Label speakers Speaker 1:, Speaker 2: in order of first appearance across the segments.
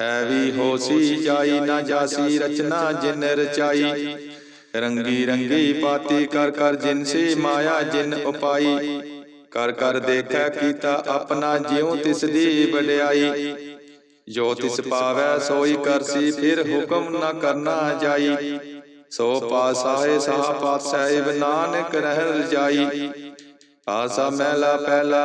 Speaker 1: ਹੈ ਵੀ ਹੋਸੀ ਜਾਈ ਨਾ ਜਾਸੀ ਰਚਨਾ ਜਿਨ ਰਚਾਈ। ਰੰਗੀ ਰੰਗੀ ਪਾਤੀ ਕਰ ਕਰ ਜਿਨ ਸੀ ਮਾਇਆ ਜਿਨ ਉਪਾਈ। ਕਰ ਕਰ ਦੇਖੈ ਕੀਤਾ ਆਪਣਾ ਜਿਉ ਤਿਸ ਦੀ ਵਡਿਆਈ। ਜੋ ਤਿਸ ਪਾਵੈ ਸੋਈ ਕਰਸੀ ਫਿਰ ਹੁਕਮ ਨਾ ਕਰਨਾ ਜਾਈ। ਸੋ ਪਾਸਾਏ ਸਾਹ ਪਾਤ ਸਾਹਿਬ ਨਾਨਕ ਰਹਿ ਜਾਈ। ਆਸਾ ਮਹਿਲਾ ਪਹਿਲਾ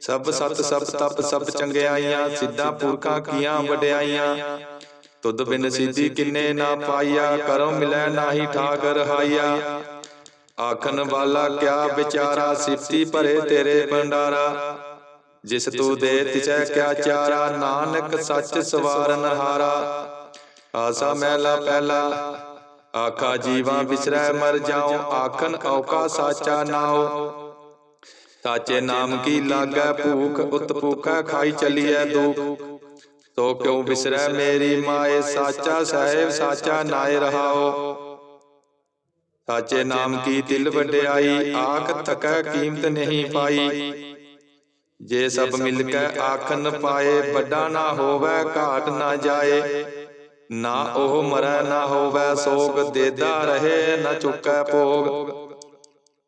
Speaker 1: ਸਭ ਸਤ ਸਭ ਤਪ ਸਭ ਚੰਗਿਆਈਆਂ ਸਿੱਧਾ ਪੁਰਖਾਂ ਕੀਆਂ ਵਡਿਆਈਆਂ। ਤੁਧ ਬਿਨ ਸਿੱਧੀ ਕਿੰਨੇ ਨਾ ਪਾਈਆ ਕਰੋ ਮਿਲੈ ਨਾਹੀ ਠਾਕ ਰਹਾਈਆ ਆਖਣ ਵਾਲਾ ਕਿਆ ਵਿਚਾਰਾ ਸਿਫਤੀ ਭਰੇ ਤੇਰੇ ਭੰਡਾਰਾ। ਜਿਸ ਤੂੰ ਦੇ ਤਿਸੈ ਕਿਆ ਚਾਰਾ, ਨਾਨਕ ਸੱਚ ਸਵਾਰਨ ਹਾਰਾ। ਆਸਾ ਮਹਿਲਾ ਪਹਿਲਾ, ਆਖਾ ਜੀਵਾਂ ਵਿਸਰੈ ਮਰ ਜਾਉ ਆਖਨ ਔਕਾ ਸਾਚਾ ਨਾਉ। ਸਾਚੇ ਨਾਮ ਕੀ ਲਾਗੈ ਭੂਖ, ਉਤ ਭੂਖਾ ਖਾਈ ਚਲੀਐ ਦੁਖ। ਤੋ ਕਿਉ ਵਿਸਰੈ ਮੇਰੀ ਮਾਏ, ਸਾਚਾ ਸਾਹਿਬ, ਸਾਚਾ ਨਾਏ ਰਹਾਓ। ਸਾਚੇ ਨਾਮ ਕੀ ਦਿਲ ਵਡਿਆਈ, ਆਖ ਥਕੈ ਕੀਮਤ ਨਹੀਂ ਪਾਈ। ਜੇ ਸਭ ਮਿਲ ਕੇ ਆਖਨ ਪਾਏ, ਵੱਡਾ ਨਾ ਹੋਵੇ, ਘਾਟ ਨਾ ਜਾਏ। ਨਾ ਉਹ ਮਰੈ, ਨਾ ਹੋਵੇ ਸੋਗ, ਦੇਦਾ ਰਹੇ, ਨਾ ਚੁੱਕੈ ਭੋਗ।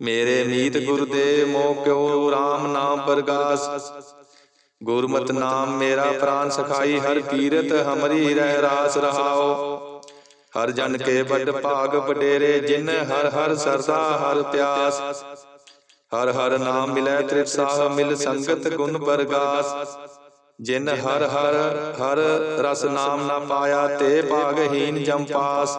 Speaker 1: ਮੇਰੇ ਮੀਤ ਗੁਰ ਦੇ ਮੋਹ ਕਿਉ RAM ਨਾਮ ਪਰਗਾਸ ਗੁਰਮਤਿ ਨਾਮ ਮੇਰਾ ਪ੍ਰਾਨ ਸਖਾਈ ਹਰ ਕੀਰਤ ਹਮਰੀ ਰਹਿ ਰਾਸ ਰਹਾਓ ਹਰ ਜਨ ਕੇ ਵੱਡ ਭਾਗ ਵਡੇਰੇ ਜਿਨ ਹਰ ਹਰ ਸਰਦਾ ਹਰ ਪਿਆਸ ਹਰ ਹਰ ਨਾਮ ਮਿਲੈ ਤ੍ਰਿਪਸਾਹ ਮਿਲ ਸੰਗਤ ਗੁਣ ਪਰਗਾਸ ਜਿਨ ਹਰ ਹਰ ਹਰ ਰਸ ਨਾਮ ਨਾ ਪਾਇਆ ਤੇ ਭਾਗਹੀਨ ਜਮ ਪਾਸ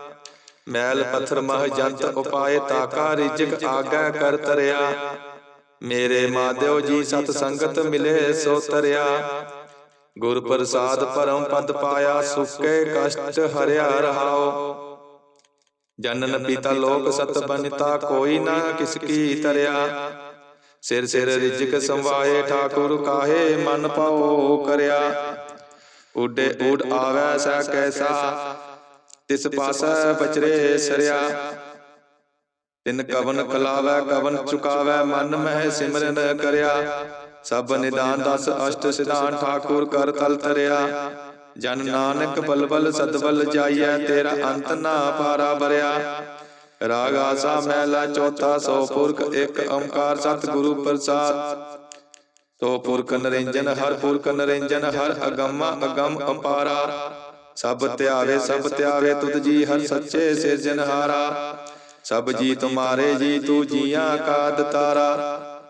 Speaker 1: ਮੈਲ ਪੱਥਰ ਮਹ ਜੰਤ ਉਪਾਏ ਤਾਕਾ ਰਿਜਕ ਆਗੈ ਕਰ ਤਰਿਆ ਮੇਰੇ ਮਾਧਿਓ ਜੀ ਸਤ ਸੰਗਤ ਮਿਲੇ ਸੋ ਤਰਿਆ ਗੁਰ ਪ੍ਰਸਾਦ ਪਰਮ ਪਦ ਪਾਇਆ ਸੁਕੇ ਕਸ਼ਟ ਹਰਿਆ ਰਹਾਓ ਜਨਨ ਪਿਤਾ ਲੋਕ ਸਤ ਬਨਿਤਾ ਕੋਈ ਨਾ ਕਿਸ ਕੀ ਤਰਿਆ ਸਿਰ ਸਿਰ ਰਿਜਕ ਸੰਵਾਏ ਠਾਕੁਰ ਕਾਹੇ ਮਨ ਪਾਉ ਕਰਿਆ ਉਡੇ ਉਡ ਆਵੈ ਸੈ ਕੈਸਾ ਤਿਸ ਪਾਸੈ ਬਚਰੇ ਸਰਿਆ। ਤਿਨ ਕਵਨ ਕਲਾਵੈ ਕਵਨ ਚੁਕਾਵੈ ਮਨ ਮਹਿ ਸਿਮਰਨ ਕਰਿਆ। ਸਭ ਨਿਦਾਨ ਦਸ ਅਸ਼ਟ ਸਿਧਾਨ ਠਾਕੁਰ ਕਰ ਤਲ ਤਰਿਆ। ਜਨ ਨਾਨਕ ਬਲਬਲ ਸਦਬਲ ਜਾਈਐ ਤੇਰਾ ਅੰਤ ਨਾ ਪਾਰਾ ਬਰਿਆ ਰਾਗ ਆਸਾ ਮਹਿਲਾ ਚੌਥਾ ਸੋ ਪੁਰਖ ਇੱਕ ਓੰਕਾਰ ਸਤਿਗੁਰੂ ਪ੍ਰਸਾਦ। ਤੋ ਪੁਰਖ ਨਰਿੰਜਨ ਹਰ ਪੁਰਖ ਨਰਿੰਜਨ ਹਰ ਅਗੰਮਾ ਅਗੰਮ ਅਪਾਰਾ। ਸਭ ਧਿਆਵੇ ਸਭ ਧਿਆਵੇ ਤੁਧ ਜੀ ਹਰ ਸੱਚੇ ਸਿਰਜਨਹਾਰਾ ਸਭ ਜੀ ਤੁਮਾਰੇ ਜੀ ਤੂੰ ਜੀਆਂ ਕਾ ਦਤਾਰਾ।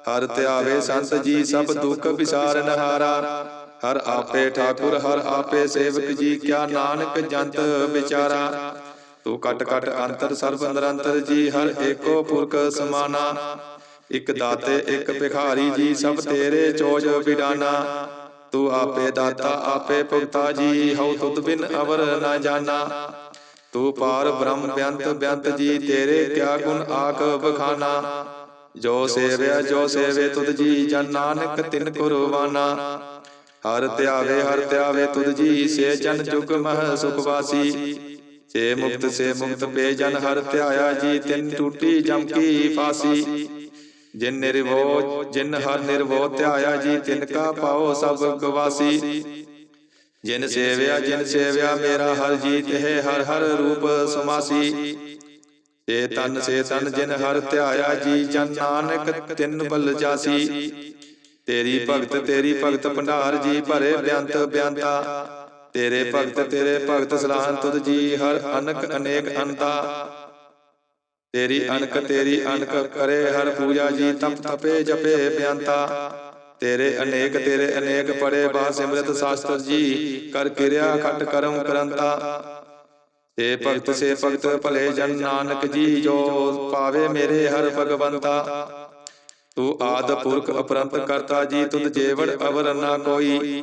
Speaker 1: ਹਰ ਧਿਆਵੇ ਸੰਤ ਜੀ ਸਭ ਦੁੱਖ ਵਿਸਾਰਨ ਹਾਰਾ ਹਰ ਆਪੇ ਠਾਕੁਰ ਹਰ ਆਪੇ ਸੇਵਕ ਜੀ ਕਿਆ ਨਾਨਕ ਜੰਤ ਵਿਚਾਰਾ। ਤੂੰ ਕਟ ਕਟ ਅੰਤਰ ਸਰਬ ਨਿਰੰਤਰ ਜੀ ਹਰ ਏਕੋ ਪੁਰਖ ਸਮਾਨਾ। ਇਕ ਦਾਤੇ ਇਕ ਭਿਖਾਰੀ ਜੀ ਸਭ ਤੇਰੇ ਚੋਜ ਵਿਡਾਨਾ ਤੂੰ ਆਪੇ ਦਾਤਾ, ਆਪੇ ਭੁਗਤਾ ਜੀ, ਹਉ ਤੁਧ ਬਿਨ ਅਵਰ ਨਾ ਜਾਣਾ। ਤੂੰ ਪਾਰ ਬ੍ਰਹਮ ਬਿਆੰਤ ਬਿਆੰਤ ਜੀ, ਤੇਰੇ ਕਿਆ ਗੁਣ ਆਖ ਬਖਾਨਾ ਜੋ ਸੇਵਿਆ, ਜੋ ਸੇਵੇ, ਤੁਧ ਜੀ, ਜਨ ਨਾਨਕ ਤਿਨ ਕੁਰਬਾਨਾ। ਹਰ ਧਿਆਵੇ ਹਰ ਧਿਆਵੇ, ਤੁਧ ਜੀ, ਸੇ ਜਨ ਜੁਗ ਮਹ ਸੁਖ ਵਾਸੀ। ਸੇ ਮੁਕਤ ਸੇ ਮੁਕਤ ਪੇ ਜਨ ਹਰ ਧਿਆਇਆ ਜੀ, ਤਿਨ ਟੂਟੀ ਜਮ ਕੀ ਫਾਸੀ। ਜਿਨ ਨਿਰਵੋ ਜਿਨ ਹਰ ਨਿਰਵੋ ਧਿਆਇਆ ਜੀ, ਤਿਨ ਕਾ ਪਾਓ ਸਭ ਗਵਾਸੀ। ਜਿਨ ਸੇਵਿਆ ਜਿਨ ਸੇਵਿਆ, ਮੇਰਾ ਹਰ ਜੀ ਤੇ ਹਰ ਹਰ ਰੂਪ ਸਮਾਸੀ। ਸੇ ਤਨ ਸੇ ਤਨ ਜਿਨ ਹਰ ਧਿਆਇਆ ਜੀ, ਜਨ ਨਾਨਕ ਤਿਨ ਬਲ ਜਾਸੀ। ਤੇਰੀ ਭਗਤ ਤੇਰੀ ਭਗਤ ਭੰਡਾਰ ਜੀ, ਭਰੇ ਬਿਆੰਤ ਬਿਆੰਤਾ। ਤੇਰੇ ਭਗਤ ਤੇਰੇ ਭਗਤ ਸਲਾਹਨ ਤੁਧ ਜੀ, ਹਰ ਅਨਕ ਅਨੇਕ ਅੰਤਾ ਤੇਰੀ ਅਨਕ ਤੇਰੀ ਅਨਕ ਕਰੇ ਹਰ ਪੂਜਾ ਜੀ ਤਪ ਤਪੇ ਜਪੇ ਬਿਆੰਤਾ। ਤੇਰੇ ਅਨੇਕ ਤੇਰੇ ਅਨੇਕ ਪੜੇ ਬਾ ਸਿਮਰਤ ਸ਼ਾਸਤਰ ਜੀ। ਕਰ ਕਿਰਿਆ ਖਟ ਕਰਮ ਕਰੰਤਾ। ਸੇ ਭਗਤ ਸੇ ਭਗਤ ਭਲੇ ਜਨ ਨਾਨਕ ਜੀ ਜੋ ਪਾਵੇ ਮੇਰੇ ਹਰ ਭਗਵੰਤਾ। ਤੂੰ ਆਦ ਪੁਰਖ ਅਪਰੰਤ ਕਰਤਾ ਜੀ ਤੁਧ ਜੇਵੜ ਅਵਰ ਨਾ ਕੋਈ।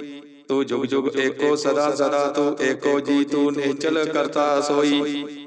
Speaker 1: ਤੂੰ ਜੁਗ ਜੁਗ ਏਕੋ ਸਦਾ ਸਦਾ ਤੂੰ ਏਕੋ ਜੀ ਤੂੰ ਨਿਚਲ ਕਰਤਾ ਸੋਈ।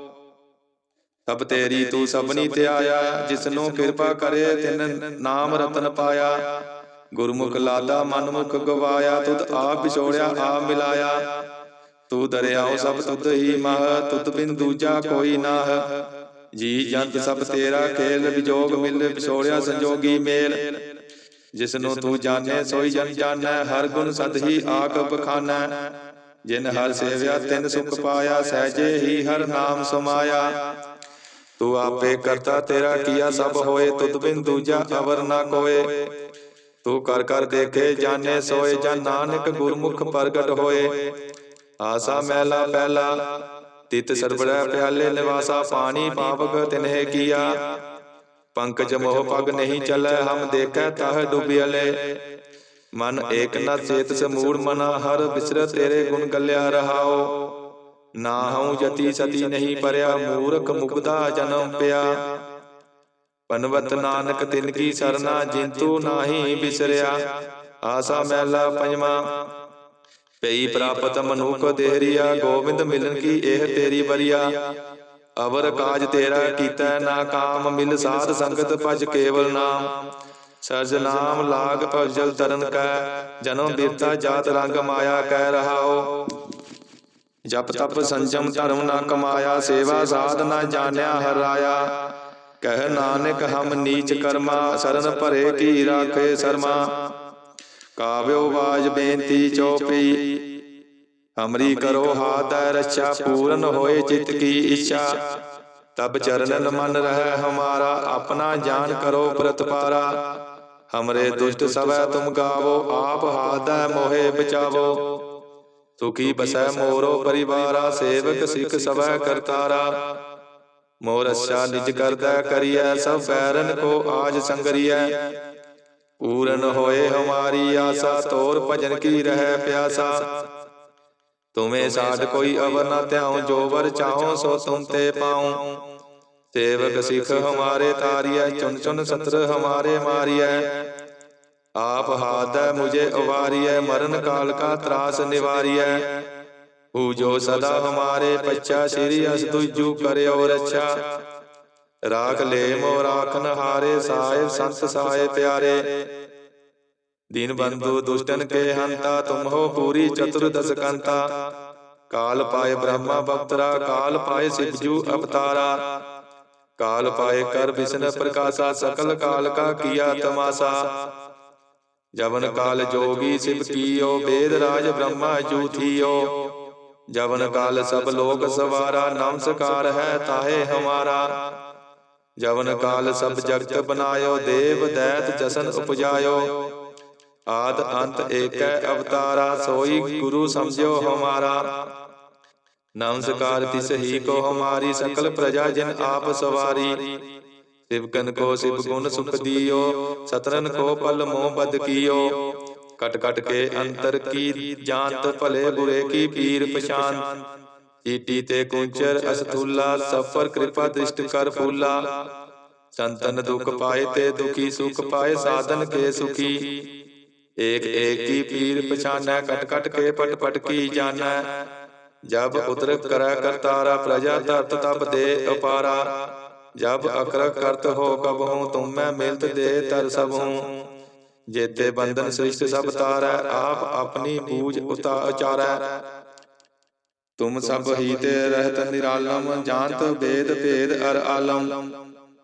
Speaker 1: ਸਭ ਤੇਰੀ ਤੂੰ ਸਭਨੀ ਤੇ ਆਇਆ ਜਿਸਨੂੰ ਕਿਰਪਾ ਕਰੇ ਤਿਨ ਨਾਮ ਰਤਨ ਪਾਇਆ। ਗੁਰਮੁਖ ਲਾਦਾ ਮਨਮੁਖ ਗਵਾਇਆ, ਤੁਧ ਆਪ ਵਿਛੋੜਿਆ, ਆਪ ਮਿਲਾਇਆ। ਤੂੰ ਦਰਿਆਓ ਸਭ ਤੁਧ ਹੀ ਮਹ, ਤੁਧ ਬਿਨ ਦੂਜਾ ਕੋਈ ਨਾਹ। ਜੀ ਜੰਤ ਸਭ ਤੇਰਾ ਖੇਲ, ਵਿਜੋਗ ਮਿਲ, ਵਿਛੋੜਿਆ ਸੰਜੋਗੀ ਮੇਲ। ਜਿਸਨੂੰ ਤੂੰ ਜਾਣੈ, ਸੋਈ ਜਨ ਜਾਣੈ, ਹਰ ਗੁਣ ਸਦ ਹੀ ਆਕ ਬਖਾਨੈ। ਜਿਨ ਹਰ ਸੇਵਿਆ ਤਿਨ ਸੁਖ ਪਾਇਆ, ਸਹਿਜੇ ਹੀ ਹਰ ਨਾਮ ਸਮਾਇਆ। ਤੂੰ ਆਪੇ ਕਰਤਾ ਤੇਰਾ ਕੀਆ ਸਭ ਹੋਏ ਤੁਧ ਬਿਨ ਦੂਜਾ ਅਵਰ ਨਾ ਕੋਏ। ਤੂੰ ਕਰ ਕਰ ਦੇਖੇ ਜਾਣੇ ਸੋਏ ਜਨ ਨਾਨਕ ਗੁਰਮੁਖ ਪ੍ਰਗਟ ਹੋਏ। ਆਸਾ ਮਹਿਲਾ ਪਹਿਲਾ ਤਿਤ ਸਰਬੜਾ ਪਿਆਲੇ ਨਿਵਾਸਾ ਪਾਣੀ ਪਾਵਕ ਤਿਨਹਿ ਕੀਆ। ਪੰਕਜ ਮੋਹ ਪਗ ਨਹੀਂ ਚੱਲੈ ਹਮ ਦੇਖੈ ਤਹ ਡੁੱਬਿਆਲੇ ਮਨ ਏਕ ਨ ਚੇਤ ਸਮੂੜ ਮਨਾ ਹਰ ਬਿਸਰ ਤੇਰੇ ਗੁਣ ਗੱਲਿਆ ਰਹਾਓ। ਨਾ ਹਉ ਜਤੀ ਸਤੀ ਨਹੀਂ ਪਰਿਆ ਮੂਰਖ ਮੁਗਦਾ ਜਨਮ ਪਿਆ। ਪਨਵਤ ਨਾਨਕ ਤਿਨ ਕੀ ਸਰਨਾ ਜਿੰਤੂ ਨਾਹੀ ਬਿਸਰਿਆ। ਆਸਾ ਮਹਿਲਾ ਪੰਜਵਾ। ਪਈ ਪ੍ਰਾਪਤ ਮਨੁਖ ਦੇਹਰੀਆ, ਗੋਬਿੰਦ ਮਿਲਨ ਕੀ ਇਹ ਤੇਰੀ ਬਰੀਆ ਅਵਰ ਕਾਜ ਤੇਰਾ ਕੀਤਾ ਨਾ ਕਾਮ, ਮਿਲ ਸਾਧ ਸੰਗਤ ਭਜ ਕੇਵਲ ਨਾਮ। ਸਰਜ ਨਾਮ ਲਾਗ ਭਜਲ ਤਰਨ ਕੈ, ਜਨਮ ਬਿਰਤਾ ਜਾਤ ਰੰਗ ਮਾਇਆ ਕਹਿ ਰਹਾਓ ਜਪ ਤਪ ਸੰਜਮ ਧਰਮ ਨਾ ਕਮਾਇਆ ਸੇਵਾ ਸਾਧ ਨਾ ਜਾਣਿਆ ਹਰਾਇਆ। ਕਹਿ ਨਾਨਕ ਹਮ ਨੀਚ ਕਰਮਾ ਸਰਨ ਭਰੇ ਕੀ ਰਾਖੇ ਸਰਮਾ। ਕਾਵਿਓ ਬਾਜ ਬੇਨਤੀ ਚੋਪੀ ਹਮਰੀ ਕਰੋ ਹਾਥ ਰੱਛਾ ਪੂਰਨ ਹੋਏ ਚਿਤ ਕੀ ਇੱਛਾ। ਤਬ ਚਰਨਨ ਮਨ ਰਹਿ ਹਮਾਰਾ ਆਪਣਾ ਜਾਨ ਕਰੋ ਪ੍ਰਤਪਾਰਾ। ਹਮਰੇ ਦੁਸ਼ਟ ਸਵੈ ਤੁਮ ਗਾਵੋ ਆਪ ਹਾਦੈ ਮੋਹਿ ਬਚਾਵੋ। ਸੁਖੀ ਬਸੈ ਮੋਰੋ ਪਰਿਵਾਰਾ ਸੇਵਕ ਸਿੱਖ ਸਵੈ ਕਰਤਾਰਾ। ਮੋਰ ਅੱਛਾ ਨਿਜ ਕਰਦਾ ਕਰੀਐ ਸਭ ਬੈਰਨ ਕੋ ਆਜ ਸੰਗਰੀਐ। ਪੂਰਨ ਹੋਏ ਹਮਾਰੀ ਆਸਾ ਤੋਰ ਭਜਨ ਕੀ ਰਹਿ ਪਿਆਸਾ। ਤੁਮੇ ਸਾਡ ਕੋਈ ਅਵਰ ਨਾ ਧਿਆਉ ਜੋ ਵਰ ਚਾਹੋ ਸੋ ਤੁਮ ਤੇ ਪਾਉ। ਸੇਵਕ ਸਿੱਖ ਹਮਾਰੇ ਤਾਰੀਐ ਚੁਨ ਚੁਨ ਸਤਰ ਹਮਾਰੇ ਮਾਰੀਐ। ਆਪ ਹਾਦੈ ਮੁਝੇ ਉਵਾਰੀਐ ਮਰਨ ਕਾਲ ਕਾ ਤਰਾਸ ਨਿਵਾਰੀਐ। ਹੂ ਜੋ ਸਦਾ ਹਮਾਰੇ ਪੱਛਾ ਸ੍ਰੀ ਅਸ ਤੁਜੂ ਕਰਿਓ ਰੱਛਾ ਰਾਖ ਲੈ ਮੋ ਰਾਖਨ ਹਾਰੇ ਸਾਹਿਬ ਸੰਤ ਸਾਏ ਪਿਆਰੇ। ਦੀਨ ਬੰਧੂ ਦੁਸ਼ਟਨ ਕੇ ਹੰਤਾ, ਤੁਮ ਹੋ ਪੂਰੀ ਚਤੁਰਦਸ ਕੰਤਾ। ਕਾਲ ਪਾਏ ਬ੍ਰਹਮਾ ਬਪਤਰਾ, ਕਾਲ ਪਾਏ ਸਿਵਜੂ ਅਵਤਾਰਾ। ਕਾਲ ਪਾਏ ਕਰ ਵਿਸ਼ਨ ਪ੍ਰਕਾਸ਼ਾ, ਸਕਲ ਕਾਲ ਕਾ ਕੀਆ ਤਮਾਸਾ। ਜਵਨ ਕਾਲ ਜੋਗੀ ਸਿਵ ਕੀਓ ਵੇਦ ਰਾਜ ਬ੍ਰਹਮਾ ਜੂਥੀਓ ਜਵਨ ਕਾਲ ਸਭ ਲੋਕ ਸਵਾਰਾ ਨਮਸਕਾਰ ਹੈ ਤਾਹੇ ਹਮਾਰਾ। ਜਵਨ ਕਾਲ ਸਭ ਜਗਤ ਬਨਾਇਓ ਦੇਵ ਦੈਤ ਜਸਨ ਉਪਜਾਇਓ। ਆਦ ਅੰਤ ਏਕੈ ਅਵਤਾਰਾ ਸੋਈ ਗੁਰੂ ਸਮਝਿਓ ਹਮਾਰਾ। ਨਮਸਕਾਰ ਤਿਸ ਹੀ ਕੋ ਹਮਾਰੀ ਸਕਲ ਪ੍ਰਜਾ ਜਿਨ ਆਪ ਸਵਾਰੀ। ਸਿਵਕਨ ਕੋ ਸਿਵ ਗੁਣ ਸੁਖ ਦਿਓ ਸਤਰਨ ਕੋ ਪਲ ਮੋਹ ਬਦ ਕੀਓ ਕਟ ਕਟ ਕੇ ਅੰਤਰ ਕੀ ਜਾਂਤ ਭਲੇ ਬੁਰੇ ਕੀ ਪੀਰ ਪਛਾਨ ਚੀਟੀ ਤੇ ਕੁੰਚਰ ਅਸਤੂਲਾ ਸਫਰ ਕਿਰਪਾ ਦ੍ਰਿਸ਼ਟ ਕਰ ਫੂਲਾ ਸੰਤਨ ਦੁਖ ਪਾਏ ਤੇ ਦੁਖੀ ਸੁਖ ਪਾਏ ਸਾਧਨ ਕੇ ਸੁਖੀ ਏਕ ਏਕ ਕੀ ਪੀਰ ਪਛਾਨੈ ਕਟ ਕਟ ਕੇ ਪਟ ਪਟ ਕੀ ਜਾਣੈ ਜਬ ਉਤਰ ਕਰੈ ਕਰਤਾਰਾ ਪ੍ਰਜਾ ਧਰਤ ਤਬ ਦੇ ਅਪਾਰਾ ਜਬ ਅਕਰ ਕਰਤ ਹੋ ਕਬ ਹੂੰ ਤੁਮ ਮੈਂ ਮਿਲਤ ਦੇ ਤਰ ਸਭ। ਹੂੰ ਜੇਤੇ ਬੰਧਨ ਸ੍ਰਿਸ਼ਟ ਸਭ ਤਾਰੈ ਆਪ ਆਪਣੀ ਬੂਝ ਉਤਾ ਉਚਾਰੈ। ਤੁਮ ਸਭ ਹੀ ਤੇ ਰਹਿਤ ਨਿਰਾਲਮ ਜਾਣਤ ਵੇਦ ਭੇਦ ਅਰ ਆਲਮ।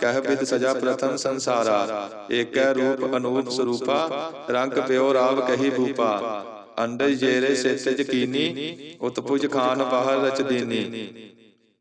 Speaker 1: ਕਹਿ ਬਿਦ ਸਜਾ ਪ੍ਰਥਮ ਸੰਸਾਰਾ, ਏਕੈ ਰੂਪ ਅਨੂਪ ਸਰੂਪਾ, ਰੰਗ ਪਿਓ ਰਾਵ ਕਹੀ ਭੂਪਾ। ਅੰਡਜ ਜੇਰੇ ਸੇਤਜ ਕੀਨੀ ਉਤਪੁਜ ਖਾਨ ਬਾਹਰ ਰਚ ਦੀਨੀ।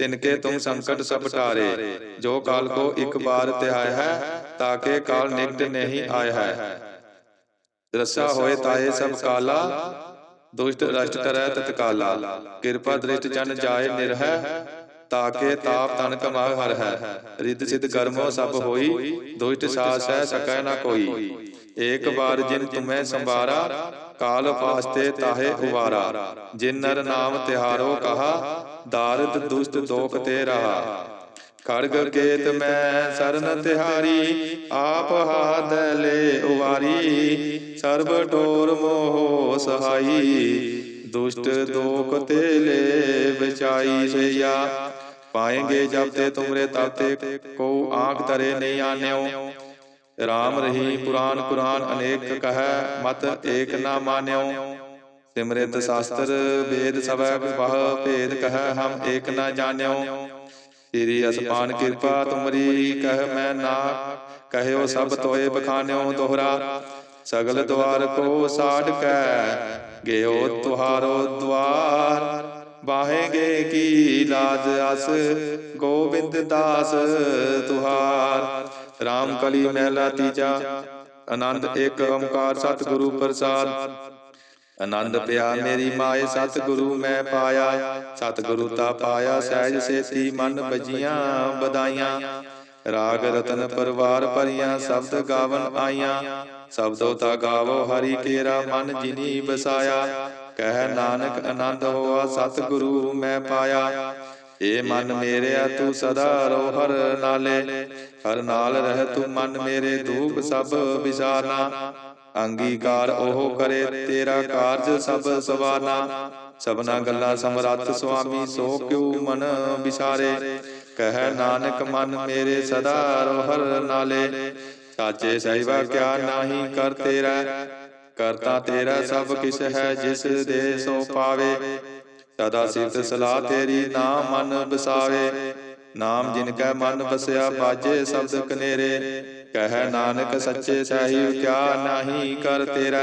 Speaker 1: ਤਿਨਕੇ ਤੁਮ ਸੰਕਟ ਸਭ ਟਾਰੇ ਜੋ ਕਾਲ ਕੋ ਇੱਕ ਬਾਰ ਤਿਹਾਇ ਹੈ ਤਾਕੇ ਕਾਲ ਨਿਕਟ ਨਹੀਂ ਆਇ ਹੈ। ਰਸਾ ਹੋਏ ਤਾਏ ਸਭ ਕਾਲਾ ਦੁਸ਼ਟ ਰਸ਼ਟ ਕਰੈ ਤਤਕਾਲਾ ਕਿਰਪਾ ਦ੍ਰਿਸ਼ਟ ਜਨ ਜਾਏ ਨਿਰਹਿ ਤਾਕੇ ਤਾਪ ਤਨ ਕਮਾ ਹਰ ਹੈ ਰਿੱਧ ਸਿਧ ਕਰਮੋ ਸਭ ਹੋਈ ਦੁਸ਼ਟ ਸਾਸ ਹੈ ਸਕੈ ਨਾ ਕੋਈ। ਏਕ ਬਾਰ ਜਿਨ ਤੁਮੈ ਸੰਭਾਰਾ ਕਾਲ ਪਾਸਤੇ ਤਾਹੇ ਉਵਾਰਾ ਜਿਨ ਨਰ ਨਾਮ ਤਿਹਾਰੋ ਕਹਾ ਦਾਰਦ ਦੁਸ਼ਟ ਦੋਖ ਤੇ ਰਹਾ ਖੜਗ ਕੇਤ ਮੈਂ ਸਰਨ ਤਿਹਾਰੀ ਆਪ ਹਾਦ ਲੈ ਉਵਾਰੀ ਸਰਬ ਟੋਰ ਮੋਹ ਸਹਾਈ ਦੁਸ਼ਟ ਦੋਖ ਤੇ ਲੈ ਵਿਚਾਈ ਸਈਆ ਪਾਏਂਗੇ ਜਬ ਤੇ ਤੁਮਰੇ ਤਾਤੇ ਕੋ ਆਂਖ ਤਰੇ ਨਹੀਂ ਆਨਿਓ ਰਾਮ ਰਹੀ ਪੁਰਾਨ ਕੁਰਾਨ ਅਨੇਕ ਕਹੈ ਮਤ ਏਕ ਨਾ ਮਾਨਿਓ ਸਿਮਰਿਤ ਸ਼ਾਸਤਰ ਵੇਦ ਸਭੈ ਬਹੁ ਭੇਦ ਕਹੈ ਹਮ ਏਕ ਨਾ ਜਾਣਿਓ। ਤੇਰੀ ਅਸਪਾਨ ਕਿਰਪਾ ਤੁਮਰੀ ਕਹਿ ਮੈਂ ਨਾ ਕਹਿਓ ਸਭ ਤੋਏ ਬਖਾਨਿਓ ਦੋਹਰਾ। ਸਗਲ ਦਵਾਰ ਕੋ ਸਾੜ ਕੈ। ਗਿਓ ਤੁਹਾਰੋ ਦਵਾਰ ਬਾਹੇਗੇ ਕੀ ਲਾਜ ਅਸ। ਗੋਬਿੰਦ ਦਾਸ ਤੁਹਾਰ। RAM ਕਲੀ ਮਹਿਲਾ ਤੀਜਾ। ਆਨੰਦ ਇੱਕ ਓੰਕਾਰ ਸਤਿਗੁਰੂ ਪ੍ਰਸਾਦ। ਆਨੰਦ ਪਿਆ ਮੇਰੀ ਮਾਏ ਸਤਿਗੁਰੂ ਮੈਂ ਪਾਇਆ ਸਤਿਗੁਰੂ ਤਾ ਪਾਇਆ ਸਹਿਜ ਸੇਤੀ ਮਨ ਬਜੀਆਂ ਬਦਾਈਆਂ ਰਾਗ ਰਤਨ ਪਰਵਾਰ ਭਰੀਆਂ ਸ਼ਬਦ ਗਾਵਨ ਆਈਆਂ। ਸ਼ਬਦੋ ਤਾ ਗਾਵੋ ਹਰੀ ਕੇਰਾ ਮਨ ਜਿਨੀ ਬਸਾਇਆ। ਕਹਿ ਨਾਨਕ ਆਨੰਦ ਹੋਆ ਸਤਿਗੁਰੂ ਮੈਂ ਪਾਇਆ। ਏ ਮਨ ਮੇਰਿਆ ਤੂੰ ਸਦਾ ਰੋ ਹਰ ਨਾਲੇ। ਹਰ ਨਾਲ ਰਹਿ ਤੂੰ ਮਨ ਮੇਰੇ ਧੂਪ ਸਭ ਵਿਸਾਰਨਾ। ਅੰਗੀਕਾਰ ਉਹ ਕਰੇ, ਤੇਰਾ ਕਾਰਜ ਸਭ ਸਵਾਰਨਾ ਸਭਨਾ ਗੱਲਾਂ ਸਮਰੱਥ ਸੁਆਮੀ, ਸੋ ਕਿਉ ਮਨ ਵਿਸਾਰੇ ਕਹਿ ਨਾਨਕ ਮਨ ਮੇਰੇ ਸਦਾ ਰੋ ਨਾਲੇ। ਸਾਚੇ ਸਹਿਬਾ ਕਿਆ ਨਾਹੀ ਕਰ ਤੇਰਾ। ਕਰਤਾ ਤੇਰਾ ਸਭ ਕਿਛ ਹੈ ਜਿਸ ਦੇ ਸੋ ਪਾਵੇ। ਸਦਾ ਸਿਫਤ ਸਲਾਹ ਤੇਰੀ ਨਾਮ ਮਨ ਬਸਾਵੇ ਨਾਮ ਜਿਨ ਕੈ ਮਨ ਬਸਿਆ ਬਾਜੇ ਸ਼ਬਦ ਕਨੇਰੇ। ਕਹਿ ਨਾਨਕ ਸੱਚੇ ਸਾਹਿਬ ਕਿਆ ਨਾਹੀ ਕਰ ਤੇਰਾ।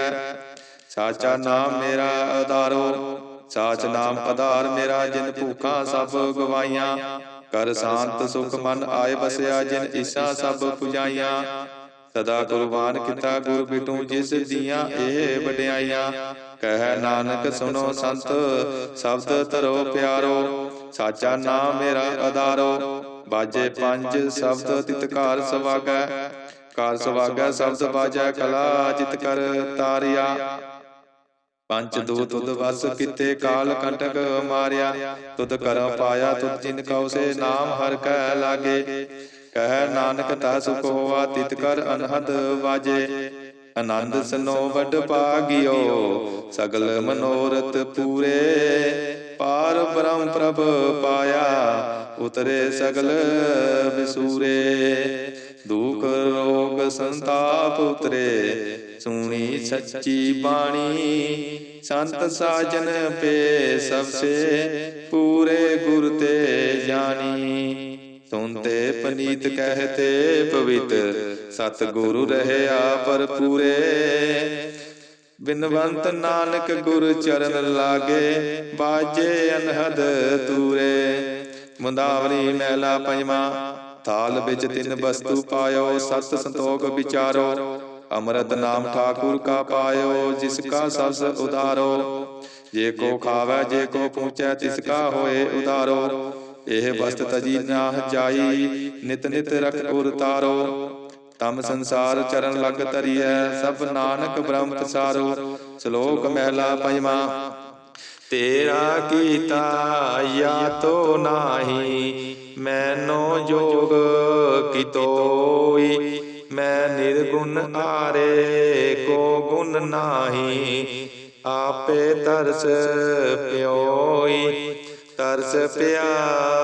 Speaker 1: ਸਾਚਾ ਨਾਮ ਮੇਰਾ ਆਧਾਰੋ ਸਾਚ ਨਾਮ ਆਧਾਰ ਮੇਰਾ, ਜਿਨ ਭੂਖਾਂ ਸਭ ਗਵਾਈਆਂ। ਕਰ ਸ਼ਾਂਤ ਸੁਖ ਮਨ ਆਏ ਬਸਿਆ ਜਿਨ ਈਸਾ ਸਭ ਪੁਜਾਈਆਂ। ਸਦਾ ਕੁਰਬਾਨ ਕੀਤਾ ਗੁਰ ਬਿਟੂ, ਜਿਸ ਦੀਆਂ ਇਹ ਵਡਿਆਈਆਂ। ਕਹਿ ਨਾਨਕ ਸੁਨੋ ਸੰਤ, ਸ਼ਬਦ ਧਰੋ ਪਿਆਰੋ। ਸਾਚਾ ਨਾਮ ਮੇਰਾ ਆਧਾਰੋ ਬਾਜੇ ਪੰਜ ਸ਼ਬਦ ਤਿਤਕਾਰ ਸਵਾਗੈ। ਕਾਰ ਸਵਾਗੈ ਸ਼ਬਦ ਬਾਜੈ ਕਲਾ ਜਿਤ ਕਰ ਤਾਰਿਆ। ਪੰਜ ਦੂਤ ਤੁਧ ਵਸ ਕਿਤੇ ਕਾਲ ਕੰਟਕ ਮਾਰਿਆ। ਤੁਧ ਕਰਮ ਪਾਇਆ ਤੁਧ ਜਿਨ ਕਉ ਸੇ ਨਾਮ ਹਰ ਕੈ ਲਾਗੇ। ਕਹਿ ਨਾਨਕ ਤਾ ਸੁਖ ਹੋਆ ਤਿਤ ਕਰ ਅਨਹਦ ਵਾਜੇ। ਆਨੰਦ ਸਨੋ ਵਡ ਭਾਗਿਓ ਸਗਲ ਮਨੋਰਥ ਪੂਰੇ। ਪਾਰ ਬ੍ਰਹਮ ਪ੍ਰਭ ਪਾਇਆ, ਉਤਰੇ ਸਗਲ ਵਿਸੂਰੇ ਦੁਖ ਰੋਗ ਸੰਤਾਪ ਉਤਰੇ, ਸੁਣੀ ਸੱਚੀ ਬਾਣੀ। ਸੰਤ ਸਾਜਨ ਪੇ ਸਭ ਸੇ ਪੂਰੇ ਗੁਰ ਤੇ ਜਾਣੀ। ਸੁਨਤੇ ਪਨੀਤ ਕਹਤੇ ਪਵਿੱਤ ਸਤ ਗੁਰੂ ਰਹਿਆ ਪਰਪੂਰੇ ਬਿਨਵੰਤ ਨਾਨਕ ਗੁਰ ਚਰਨ ਲਾਗੇ, ਬਾਜੇ ਅਨਹਦ ਤੂਰੇ ਮੁੰਦਾਵਲੀ ਮਹਿਲਾ ਪੰਜਵਾਂ, ਥਾਲ ਵਿੱਚ ਤਿੰਨ ਵਸਤੂ ਪਾਇਓ, ਸਤ ਸੰਤੋਖ ਵਿਚਾਰੋ। ਅੰਮ੍ਰਿਤ ਨਾਮ ਠਾਕੁਰ ਕਾ ਪਾਇਓ, ਜਿਸ ਕਾ ਸਬਸ ਉਦਾਰੋ ਜੇ ਕੋ ਖਾਵੇ, ਜੇ ਕੋ ਪੂਛੈ ਤਿਸ ਕਾ ਹੋਏ ਉਦਾਰੋ ਇਹ ਵਸਤ ਤਜੀ ਨਾ ਜਾਈ, ਨਿਤ ਨਿਤ ਰਖ ਉਰ ਤਾਰੋ। ਤਮ ਸੰਸਾਰ ਚਰਨ ਲਗ ਤਰੀਐ ਸਭ ਨਾਨਕ ਬ੍ਰਹਮ ਪਸਾਰੋ, ਸ਼ਲੋਕ ਮਹਿਲਾ ਪੰਜਵਾਂ। ਤੇਰਾ ਕੀਤਾ ਯਾ ਤੋ ਨਾਹੀ, ਮੈਨੋ ਜੋਗ ਕਿਤੋਈ ਮੈਂ ਨਿਰਗੁਣ ਆਰੇ ਕੋ ਗੁਣ ਨਾਹੀ, ਆਪੇ ਤਰਸ ਪਿਓਈ ਤਰਸ ਪਿਆ,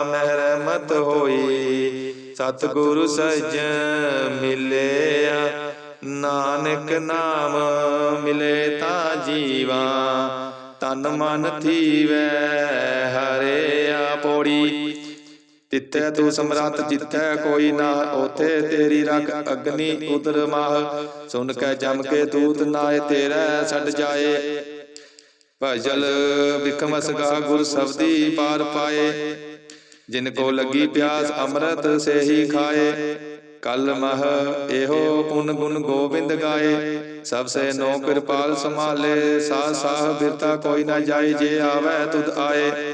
Speaker 1: ਮਹਿਰਮਤ ਹੋਈ ਸਤਿਗੁਰੂ ਸਜਣ ਮਿਲਿਆ, ਨਾਨਕ ਨਾਮ ਮਿਲੇ ਤਾਂ ਜੀਵਾ, ਤਨ ਮਨ ਥੀਵੈ ਹਰਿਆ ਪੋੜੀ ਤਿੱਥੇ ਤੂੰ ਸਮਰੱਥ, ਜਿੱਥੈ ਕੋਈ ਨਾ ਉਥੇ ਤੇਰੀ ਰਖ ਅਗਨੀ ਉਦਰ ਮਾਹ। ਸੁਨ ਕੇ ਜਮ ਕੇ ਦੂਤ ਨਾਏ, ਤੇਰਾ ਛੱਡ ਜਾਏ। ਭਜਲ ਵਿਖਮ ਸਗਾ ਗੁਰ ਸਬਦੀ ਪਾਰ ਪਾਏ। ਜਿਨ ਕੋ ਲੱਗੀ ਪਿਆਸ ਅੰਮ੍ਰਿਤ ਸੇ ਹੀ ਖਾਏ। ਕਲ ਮਹ ਇਹੋ ਪੁਨ ਗੁਣ ਗੋਬਿੰਦ ਗਾਏ। ਸਭ ਸੇ ਨੋ ਕਿਰਪਾਲ ਸੰਭਾਲੇ। ਸਾਹ ਸਾਹ ਬਿਰਤਾ ਕੋਈ ਨਾ ਜਾਏ ਜੇ ਆਵੇ ਤੁਧ ਆਏ।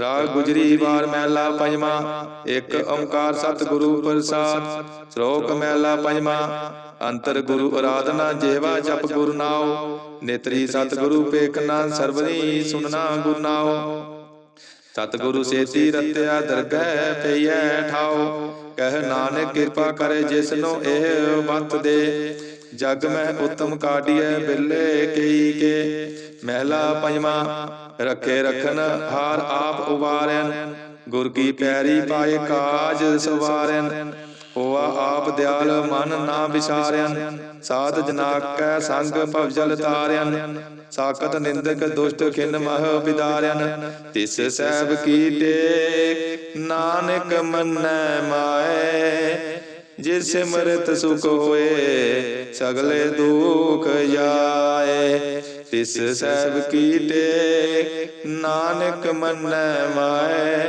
Speaker 1: ਰਾਗ ਗੁਜਰੀ ਵਾਰ ਮਹਿਲਾ ਪੰਜਵਾਂ। ਇੱਕ ਓੰਕਾਰ ਸਤਿਗੁਰੂ ਪ੍ਰਸਾਦ। ਸ਼ਲੋਕ ਮਹਿਲਾ ਪੰਜਵਾਂ। ਅੰਤਰ ਗੁਰੂ ਅਰਾਧਨਾ ਜੇਵਾ ਜਪ ਗੁਰ ਨਾਉ। ਨੇਤਰੀ ਸਤਿਗੁਰੂ ਪੇਖਨਾ ਸਰਬਨੀ ਸੁਨਣਾ ਗੁਰ ਨਾਉ। ਸਤਿਗੁਰੂ ਸੇਤੀ ਰਤਿਆ ਦਰਗਹਿ ਪਈਐ ਠਾਉ। ਕਹਿ ਨਾਨਕ ਕਿਰਪਾ ਕਰੇ ਜਿਸਨੋ ਇਹ ਬੰਤ ਦੇ। ਜਗ ਮੈਂ ਉਤਮ ਕਾਢੀਐ ਬਿੱਲੇ ਕਈ ਕੇ। ਮਹਿਲਾ ਪੰਜਵਾਂ, ਰੱਖੇ ਰਖਨ ਹਾਰ ਆਪ ਉਵਾਰੈਨ। ਗੁਰ ਕੀ ਪੈਰੀ ਪਾਏ ਕਾਜ ਸਵਾਰੈਨ। ਹੋਆ ਆਪ ਦਿਆਲ ਮਨ ਨਾ ਵਿਸਾਰਿਆਨ ਸਾਧ ਜਨਾ ਕੈ ਸੰਗ ਭਵਜਲ ਤਾਰਿਆਨ ਸਾਕਤ ਨਿੰਦਕ ਦੁਸ਼ਟ ਖਿਨ ਮਹ ਵਿਦਾਰਿਆਨ ਤਿਸ ਸਹਿਬ ਕੀ ਟੇਕ, ਨਾਨਕ ਮੰਨੈ ਮਾਏ। ਜਿਸ ਸਿਮਰਤ ਸੁਖ ਹੋਏ, ਸਗਲੇ ਦੁਖ ਜਾਏ। ਤਿਸ ਸਹਿਬ ਕੀਟੇ ਨਾਨਕ ਮੰਨੈ ਮਾਏ।